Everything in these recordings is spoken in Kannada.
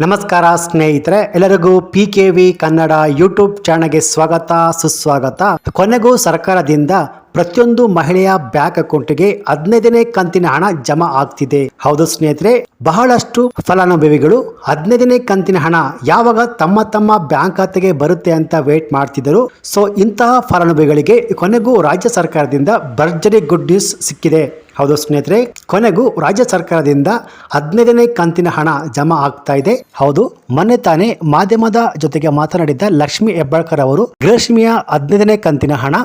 ನಮಸ್ಕಾರ ಸ್ನೇಹಿತರೆ ಎಲ್ಲರಿಗೂ P K V Kannada YouTube ಚಾನಲ್ಗೆ ಸ್ವಾಗತ ಸುಸ್ವಾಗತ. ಕೊನೆಗೂ ಸರ್ಕಾರದಿಂದ ಪ್ರತಿಯೊಂದು ಮಹಿಳೆಯ ಬ್ಯಾಂಕ್ ಅಕೌಂಟ್ಗೆ ಹದಿನೈದನೇ ಕಂತಿನ ಹಣ ಜಮಾ ಆಗ್ತಿದೆ. ಹೌದು ಸ್ನೇಹಿತರೆ, ಬಹಳಷ್ಟು ಫಲಾನುಭವಿಗಳು ಹದಿನೈದನೇ ಕಂತಿನ ಹಣ ಯಾವಾಗ ತಮ್ಮ ತಮ್ಮ ಬ್ಯಾಂಕ್ ಖಾತೆಗೆ ಬರುತ್ತೆ ಅಂತ ವೇಟ್ ಮಾಡ್ತಿದ್ದರು. ಸೊ ಇಂತಹ ಫಲಾನುಭವಿಗಳಿಗೆ ಕೊನೆಗೂ ರಾಜ್ಯ ಸರ್ಕಾರದಿಂದ ಭರ್ಜರಿ ಗುಡ್ ನ್ಯೂಸ್ ಸಿಕ್ಕಿದೆ. ಹೌದು ಸ್ನೇಹಿತರೆ, ಕೊನೆಗೂ ರಾಜ್ಯ ಸರ್ಕಾರದಿಂದ ಹದಿನೈದನೇ ಕಂತಿನ ಹಣ ಜಮಾ ಆಗ್ತಾ ಇದೆ. ಹೌದು, ಮೊನ್ನೆ ತಾನೇ ಮಾಧ್ಯಮದ ಜೊತೆಗೆ ಮಾತನಾಡಿದ್ದ ಲಕ್ಷ್ಮಿ ಹೆಬ್ಬಾಳ್ಕರ್ ಅವರು ಗೃಹಲಕ್ಷ್ಮಿಯ ಹದಿನೈದನೇ ಕಂತಿನ ಹಣ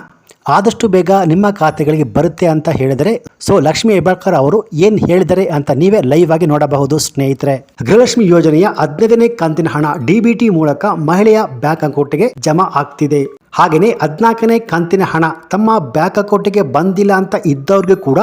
ಆದಷ್ಟು ಬೇಗ ನಿಮ್ಮ ಖಾತೆಗಳಿಗೆ ಬರುತ್ತೆ ಅಂತ ಹೇಳಿದರೆ, ಸೊ ಲಕ್ಷ್ಮಿ ಹೆಬ್ಬಾಳ್ಕರ್ ಅವರು ಏನ್ ಹೇಳಿದರೆ ಅಂತ ನೀವೇ ಲೈವ್ ಆಗಿ ನೋಡಬಹುದು, ಸ್ನೇಹಿತರೆ. ಗೃಹಲಕ್ಷ್ಮಿ ಯೋಜನೆಯ ಹದಿನೈದನೇ ಕಂತಿನ ಹಣ ಡಿಬಿಟಿ ಮೂಲಕ ಮಹಿಳೆಯ ಬ್ಯಾಂಕ್ ಅಕೌಂಟ್ಗೆ ಜಮಾ ಆಗ್ತಿದೆ. ಹಾಗೆಯೇ ಹದಿನಾಲ್ಕನೇ ಕಂತಿನ ಹಣ ತಮ್ಮ ಬ್ಯಾಂಕ್ ಅಕೌಂಟ್ಗೆ ಬಂದಿಲ್ಲ ಅಂತ ಇದ್ದವ್ರಿಗೂ ಕೂಡ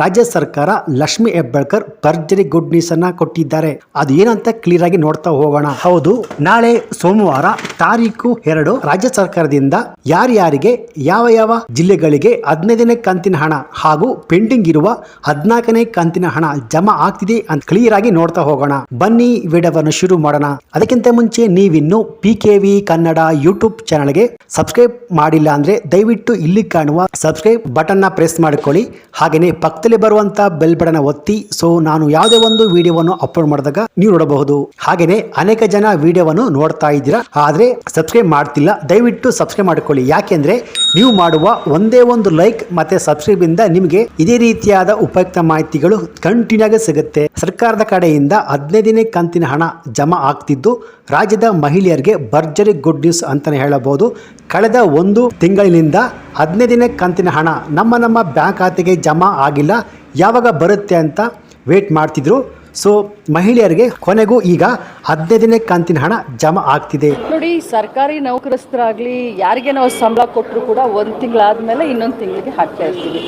ರಾಜ್ಯ ಸರ್ಕಾರ ಲಕ್ಷ್ಮಿ ಹೆಬ್ಬಾಳ್ಕರ್ ಭರ್ಜರಿ ಗುಡ್ ನ್ಯೂಸ್ ಅನ್ನ ಕೊಟ್ಟಿದ್ದಾರೆ. ಅದು ಏನಂತ ಕ್ಲಿಯರ್ ಆಗಿ ನೋಡ್ತಾ ಹೋಗೋಣ. ಹೌದು, ನಾಳೆ ಸೋಮವಾರ ತಾರೀಕು ಎರಡು ರಾಜ್ಯ ಸರ್ಕಾರದಿಂದ ಯಾರ್ಯಾರಿಗೆ, ಯಾವ ಯಾವ ಜಿಲ್ಲೆಗಳಿಗೆ ಹದಿನೈದನೇ ಕಂತಿನ ಹಣ ಹಾಗೂ ಪೆಂಡಿಂಗ್ ಇರುವ ಹದಿನಾಲ್ಕನೇ ಕಂತಿನ ಹಣ ಜಮಾ ಆಗ್ತಿದೆ ಅಂತ ಕ್ಲಿಯರ್ ಆಗಿ ನೋಡ್ತಾ ಹೋಗೋಣ. ಬನ್ನಿ ವಿಡಿಯೋವನ್ನು ಶುರು ಮಾಡೋಣ. ಅದಕ್ಕಿಂತ ಮುಂಚೆ ನೀವಿನ್ನು P K V Kannada YouTube ಚಾನಲ್ಗೆ ಸಬ್ಸ್ಕ್ರೈಬ್ ಮಾಡಿಲ್ಲ ಅಂದ್ರೆ ದಯವಿಟ್ಟು ಇಲ್ಲಿ ಕಾಣುವ ಸಬ್ಸ್ಕ್ರೈಬ್ ಬಟನ್ನ ಪ್ರೆಸ್ ಮಾಡಿಕೊಳ್ಳಿ ಹಾಗೆಯೇ ಪಕ್ಕದಲ್ಲಿ ಬರುವಂತ ಬೆಲ್ ಬಟನ್ ಒತ್ತಿ ಸೊ ನಾನು ಯಾವುದೇ ಒಂದು ವಿಡಿಯೋವನ್ನು ಅಪ್ಲೋಡ್ ಮಾಡಿದಾಗ ನೀವು ನೋಡಬಹುದು. ಹಾಗೇನೆ ಅನೇಕ ಜನ ವಿಡಿಯೋವನ್ನು ನೋಡ್ತಾ ಇದ್ದೀರಾ, ಆದ್ರೆ ಸಬ್ಸ್ಕ್ರೈಬ್ ಮಾಡ್ತಿಲ್ಲ. ದಯವಿಟ್ಟು ಸಬ್ಸ್ಕ್ರೈಬ್ ಮಾಡಿಕೊಳ್ಳಿ. ಯಾಕೆಂದ್ರೆ ನೀವು ಮಾಡುವ ಒಂದೇ ಒಂದು ಲೈಕ್ ಮತ್ತೆ ಸಬ್ಸ್ಕ್ರೈಬ್ ಇಂದ ನಿಮಗೆ ಇದೇ ರೀತಿಯಾದ ಉಪಯುಕ್ತ ಮಾಹಿತಿಗಳು ಕಂಟಿನ್ಯೂ ಆಗಿ ಸಿಗುತ್ತೆ. ಸರ್ಕಾರದ ಕಡೆಯಿಂದ ಹದಿನೈದನೇ ಕಂತಿನ ಹಣ ಜಮಾ ಆಗ್ತಿದ್ದು ರಾಜ್ಯದ ಮಹಿಳೆಯರಿಗೆ ಭರ್ಜರಿ ಗುಡ್ ನ್ಯೂಸ್ ಅಂತಲೇ ಹೇಳಬಹುದು. ಕಳೆದ ಒಂದು ತಿಂಗಳಿನಿಂದ ಹದಿನೈದನೇ ಕಂತಿನ ಹಣ ನಮ್ಮ ನಮ್ಮ ಬ್ಯಾಂಕ್ ಖಾತೆಗೆ ಜಮಾ ಆಗಿಲ್ಲ. ಯಾವಾಗ ಬರುತ್ತೆ ಅಂತ ವೇಟ್ ಮಾಡ್ತಿದ್ರು. ಸೊ ಮಹಿಳೆಯರಿಗೆ ಕೊನೆಗೂ ಈಗ ಹದಿನೈದನೇ ಕಂತಿನ ಹಣ ಜಮಾ ಆಗ್ತಿದೆ. ನೋಡಿ ಸರ್ಕಾರಿ ನೌಕರಸ್ಥರಾಗಲಿ ಯಾರಿಗೆ ನಾವು ಸಂಬಳ ಕೊಟ್ಟರು ಕೂಡ ಒಂದು ತಿಂಗಳಾದಮೇಲೆ ಇನ್ನೊಂದು ತಿಂಗಳಿಗೆ ಹಾಕ್ತಾ ಇರ್ತೀವಿ.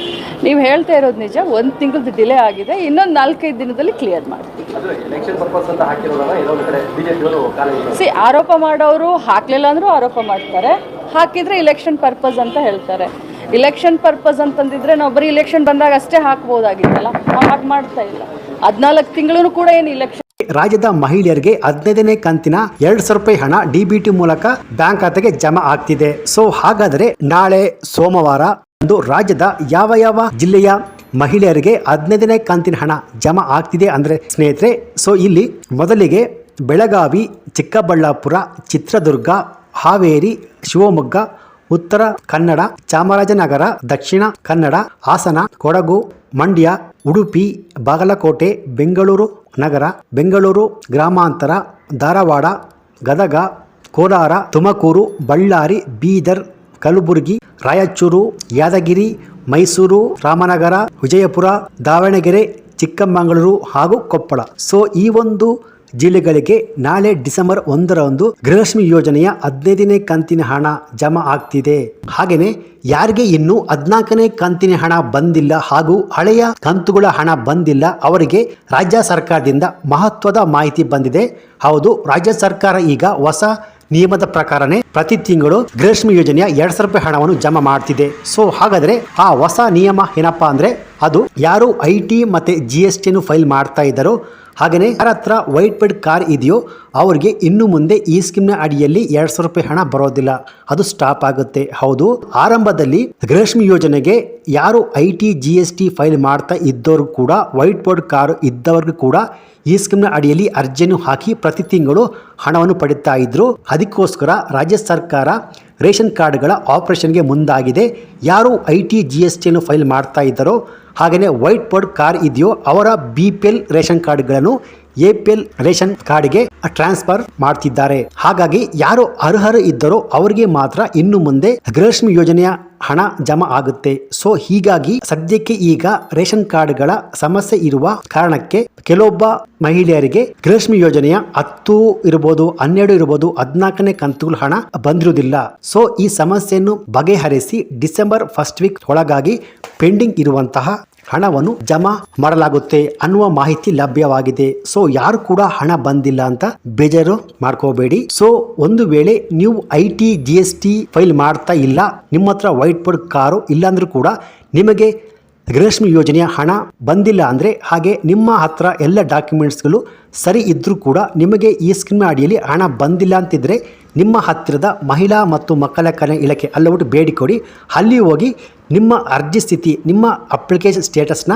ನೀವು ಹೇಳ್ತಾ ಇರೋದು ನಿಜ ಒಂದು ತಿಂಗಳದ್ದು ಡಿಲೇ ಆಗಿದೆ ಇನ್ನೊಂದು ನಾಲ್ಕೈದು ದಿನದಲ್ಲಿ ಕ್ಲಿಯರ್ ಮಾಡ್ತೀವಿ. ಎಲೆಕ್ಷನ್ ಪರ್ಪಸ್ ಅಂತ ಹಾಕಿರೋದಲ್ಲ ಏನೋ ಒಂದು ಕಡೆ ಬಿಜೆಪಿಯವರು ಕಾಲ ಸಿ ಆರೋಪ ಮಾಡೋರು ಹಾಕಲಿಲ್ಲ ಅಂದರೂ ಆರೋಪ ಮಾಡ್ತಾರೆ. ಹಾಕಿದರೆ ಇಲೆಕ್ಷನ್ ಪರ್ಪಸ್ ಅಂತ ಹೇಳ್ತಾರೆ. ಇಲೆಕ್ಷನ್ ಪರ್ಪಸ್ ಅಂತಂದಿದ್ರೆ ನಾವು ಬರೀ ಇಲೆಕ್ಷನ್ ಬಂದಾಗ ಅಷ್ಟೇ ಹಾಕ್ಬೋದಾಗಿತ್ತಲ್ಲ? ನಾವು ಹಾಗೆ ಮಾಡ್ತಾ ಇಲ್ಲ. ಹದಿನಾಲ್ಕು ತಿಂಗಳೂ ಕೂಡ ಏನು ರಾಜ್ಯದ ಮಹಿಳೆಯರಿಗೆ ಹದಿನೈದನೇ ಕಂತಿನ ಎರಡ್ ಸಾವಿರ ರೂಪಾಯಿ ಹಣ ಡಿಬಿಟಿ ಮೂಲಕ ಬ್ಯಾಂಕ್ ಖಾತೆಗೆ ಜಮಾ ಆಗ್ತಿದೆ. ಸೊ ಹಾಗಾದರೆ ನಾಳೆ ಸೋಮವಾರ ಒಂದು ರಾಜ್ಯದ ಯಾವ ಯಾವ ಜಿಲ್ಲೆಯ ಮಹಿಳೆಯರಿಗೆ ಹದಿನೈದನೇ ಕಂತಿನ ಹಣ ಜಮಾ ಆಗ್ತಿದೆ ಅಂದ್ರೆ ಸ್ನೇಹಿತರೆ, ಸೊ ಇಲ್ಲಿ ಮೊದಲಿಗೆ ಬೆಳಗಾವಿ, ಚಿಕ್ಕಬಳ್ಳಾಪುರ, ಚಿತ್ರದುರ್ಗ, ಹಾವೇರಿ, ಶಿವಮೊಗ್ಗ, ಉತ್ತರ ಕನ್ನಡ, ಚಾಮರಾಜನಗರ, ದಕ್ಷಿಣ ಕನ್ನಡ, ಹಾಸನ, ಕೊಡಗು, ಮಂಡ್ಯ ಉಡುಪಿ, ಬಾಗಲಕೋಟೆ, ಬೆಂಗಳೂರು ನಗರ, ಬೆಂಗಳೂರು ಗ್ರಾಮಾಂತರ, ಧಾರವಾಡ, ಗದಗ, ಕೋಲಾರ, ತುಮಕೂರು, ಬಳ್ಳಾರಿ, ಬೀದರ್, ಕಲಬುರಗಿ, ರಾಯಚೂರು, ಯಾದಗಿರಿ, ಮೈಸೂರು, ರಾಮನಗರ, ವಿಜಯಪುರ, ದಾವಣಗೆರೆ, ಚಿಕ್ಕಮಗಳೂರು ಹಾಗೂ ಕೊಪ್ಪಳ. ಸೊ ಈ ಒಂದು ಜಿಲ್ಲೆಗಳಿಗೆ ನಾಳೆ ಡಿಸೆಂಬರ್ ಒಂದರಂದು ಗೃಹಲಕ್ಷ್ಮಿ ಯೋಜನೆಯ ಹದಿನೈದನೇ ಕಂತಿನ ಹಣ ಜಮಾ ಆಗ್ತಿದೆ. ಹಾಗೆಯೇ ಯಾರಿಗೆ ಇನ್ನೂ ಹದಿನಾಲ್ಕನೇ ಕಂತಿನ ಹಣ ಬಂದಿಲ್ಲ ಹಾಗೂ ಹಳೆಯ ಕಂತುಗಳ ಹಣ ಬಂದಿಲ್ಲ ಅವರಿಗೆ ರಾಜ್ಯ ಸರ್ಕಾರದಿಂದ ಮಹತ್ವದ ಮಾಹಿತಿ ಬಂದಿದೆ. ಹೌದು, ರಾಜ್ಯ ಸರ್ಕಾರ ಈಗ ಹೊಸ ನಿಯಮದ ಪ್ರಕಾರನೇ ಪ್ರತಿ ತಿಂಗಳು ಗೃಹಲಕ್ಷ್ಮಿ ಯೋಜನೆಯ ಎರಡ್ ಸಾವಿರ ರೂಪಾಯಿ ಹಣವನ್ನು ಜಮಾ ಮಾಡ್ತಿದೆ. ಸೊ, ಹಾಗಾದ್ರೆ ಆ ಹೊಸ ನಿಯಮ ಏನಪ್ಪಾ ಅಂದ್ರೆ ಅದು ಯಾರು ಐ ಟಿ ಮತ್ತೆ ಜಿ ಎಸ್ ಟಿಯನ್ನು ಫೈಲ್ ಮಾಡ್ತಾ ಇದ್ದಾರೋ ಹಾಗೆಯೇ ಯಾರ ಹತ್ರ ವೈಟ್ ಬೆಡ್ ಕಾರ್ ಇದೆಯೋ ಅವರಿಗೆ ಇನ್ನು ಮುಂದೆ ಈ ಸ್ಕೀಮ್ನ ಅಡಿಯಲ್ಲಿ ಎರಡು ಸಾವಿರ ರೂಪಾಯಿ ಹಣ ಬರೋದಿಲ್ಲ. ಅದು ಸ್ಟಾಪ್ ಆಗುತ್ತೆ. ಹೌದು. ಆರಂಭದಲ್ಲಿ ಗೃಹಲಕ್ಷ್ಮಿ ಯೋಜನೆಗೆ ಯಾರು I T G S T file ಮಾಡ್ತಾ ಇದ್ದವರು ಕೂಡ ವೈಟ್ ಬೋರ್ಡ್ ಕಾರು ಇದ್ದವ್ರಿಗೂ ಕೂಡ ಈ ಸ್ಕೀಮ್ನ ಅಡಿಯಲ್ಲಿ ಅರ್ಜಿಯನ್ನು ಹಾಕಿ ಪ್ರತಿ ತಿಂಗಳು ಹಣವನ್ನು ಪಡೀತಾ ಇದ್ರು. ಅದಕ್ಕೋಸ್ಕರ ರಾಜ್ಯ ಸರ್ಕಾರ ರೇಷನ್ ಕಾರ್ಡ್ಗಳ ಆಪರೇಷನ್ಗೆ ಮುಂದಾಗಿದೆ. ಯಾರು ಐ ಟಿ ಜಿ ಎಸ್ ಟಿಯನ್ನು ಫೈಲ್ ಮಾಡ್ತಾ ಇದ್ದಾರೋ ಹಾಗೆಯೇ ವೈಟ್ ಬೋರ್ಡ್ ಕಾರ್ ಇದೆಯೋ ಅವರ ಬಿ ಪಿ ಎಲ್ ರೇಷನ್ ಕಾರ್ಡ್ಗಳನ್ನು ಎ ಪಿ ಎಲ್ ರೇಷನ್ ಕಾರ್ಡ್ಗೆ ಟ್ರಾನ್ಸ್ಫರ್ ಮಾಡ್ತಿದ್ದಾರೆ. ಹಾಗಾಗಿ ಯಾರು ಅರ್ಹರು ಇದ್ದರೋ ಅವರಿಗೆ ಮಾತ್ರ ಇನ್ನು ಮುಂದೆ ಗೃಹಲಕ್ಷ್ಮಿ ಯೋಜನೆಯ ಹಣ ಜಮಾ ಆಗುತ್ತೆ. ಸೊ, ಹೀಗಾಗಿ ಸದ್ಯಕ್ಕೆ ಈಗ ರೇಷನ್ ಕಾರ್ಡ್ಗಳ ಸಮಸ್ಯೆ ಇರುವ ಕಾರಣಕ್ಕೆ ಕೆಲವೊಬ್ಬ ಮಹಿಳೆಯರಿಗೆ ಗೃಹಲಕ್ಷ್ಮಿ ಯೋಜನೆಯ ಹತ್ತು ಇರಬಹುದು ಹನ್ನೆರಡು ಇರಬಹುದು ಹದಿನಾಲ್ಕನೇ ಕಂತುಗಳ ಹಣ ಬಂದಿರುವುದಿಲ್ಲ. ಸೊ, ಈ ಸಮಸ್ಯೆಯನ್ನು ಬಗೆಹರಿಸಿ ಡಿಸೆಂಬರ್ ಫಸ್ಟ್ ವೀಕ್ ಒಳಗಾಗಿ ಪೆಂಡಿಂಗ್ ಇರುವಂತಹ ಹಣವನ್ನು ಜಮಾ ಮಾಡಲಾಗುತ್ತೆ ಅನ್ನುವ ಮಾಹಿತಿ ಲಭ್ಯವಾಗಿದೆ. ಸೊ ಯಾರು ಕೂಡ ಹಣ ಬಂದಿಲ್ಲ ಅಂತ ಬೇಜಾರು ಮಾಡ್ಕೋಬೇಡಿ. ಸೊ ಒಂದು ವೇಳೆ ನೀವು I T G S T file ಮಾಡ್ತಾ ಇಲ್ಲ, ನಿಮ್ಮ ಹತ್ರ ವೈಟ್ ಬೋರ್ಡ್ ಕಾರು ಇಲ್ಲಾಂದ್ರೂ ಕೂಡ ನಿಮಗೆ ಗೃಹಲಕ್ಷ್ಮಿ ಯೋಜನೆಯ ಹಣ ಬಂದಿಲ್ಲ ಅಂದರೆ ಹಾಗೆ ನಿಮ್ಮ ಹತ್ರ ಎಲ್ಲ ಡಾಕ್ಯುಮೆಂಟ್ಸ್ಗಳು ಸರಿ ಇದ್ದರೂ ಕೂಡ ನಿಮಗೆ ಈ ಸ್ಕೀಮ್ ಅಡಿಯಲ್ಲಿ ಹಣ ಬಂದಿಲ್ಲ ಅಂತಿದ್ದರೆ ನಿಮ್ಮ ಹತ್ತಿರದ ಮಹಿಳಾ ಮತ್ತು ಮಕ್ಕಳ ಕಲ್ಯಾಣ ಇಲಾಖೆ ಅಲ್ಲಬಿಟ್ಟು ಬೇಡಿಕೊಡಿ. ಅಲ್ಲಿ ಹೋಗಿ ನಿಮ್ಮ ಅರ್ಜಿ ಸ್ಥಿತಿ, ನಿಮ್ಮ ಅಪ್ಲಿಕೇಶನ್ ಸ್ಟೇಟಸ್ನ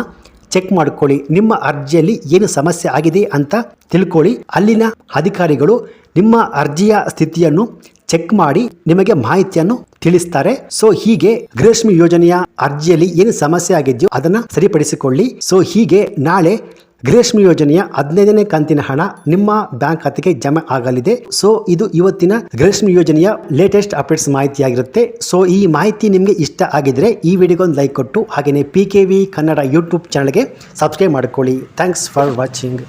ಚೆಕ್ ಮಾಡ್ಕೊಳ್ಳಿ. ನಿಮ್ಮ ಅರ್ಜಿಯಲ್ಲಿ ಏನು ಸಮಸ್ಯೆ ಆಗಿದೆ ಅಂತ ತಿಳ್ಕೊಳ್ಳಿ. ಅಲ್ಲಿನ ಅಧಿಕಾರಿಗಳು ನಿಮ್ಮ ಅರ್ಜಿಯ ಸ್ಥಿತಿಯನ್ನು ಚೆಕ್ ಮಾಡಿ ನಿಮಗೆ ಮಾಹಿತಿಯನ್ನು ತಿಳಿಸ್ತಾರೆ. ಸೊ ಹೀಗೆ ಗೃಹಲಕ್ಷ್ಮಿ ಯೋಜನೆಯ ಅರ್ಜಿಯಲ್ಲಿ ಏನು ಸಮಸ್ಯೆ ಆಗಿದೆಯೋ ಅದನ್ನ ಸರಿಪಡಿಸಿಕೊಳ್ಳಿ. ಸೊ ಹೀಗೆ ನಾಳೆ ಗೃಹಲಕ್ಷ್ಮಿ ಯೋಜನೆಯ ಹದಿನೈದನೇ ಕಂತಿನ ಹಣ ನಿಮ್ಮ ಬ್ಯಾಂಕ್ ಖಾತೆಗೆ ಜಮೆ ಆಗಲಿದೆ. ಸೊ ಇದು ಇವತ್ತಿನ ಗೃಹಲಕ್ಷ್ಮಿ ಯೋಜನೆಯ ಲೇಟೆಸ್ಟ್ ಅಪ್ಡೇಟ್ಸ್ ಮಾಹಿತಿಯಾಗಿರುತ್ತೆ. ಸೊ ಈ ಮಾಹಿತಿ ನಿಮಗೆ ಇಷ್ಟ ಆಗಿದ್ರೆ ಈ ವಿಡಿಯೋಗೊಂದು ಲೈಕ್ ಕೊಟ್ಟು ಹಾಗೆಯೇ P K V Kannada YouTube ಚಾನಲ್ಗೆ ಸಬ್ಸ್ಕ್ರೈಬ್ ಮಾಡ್ಕೊಳ್ಳಿ. Thanks for watching.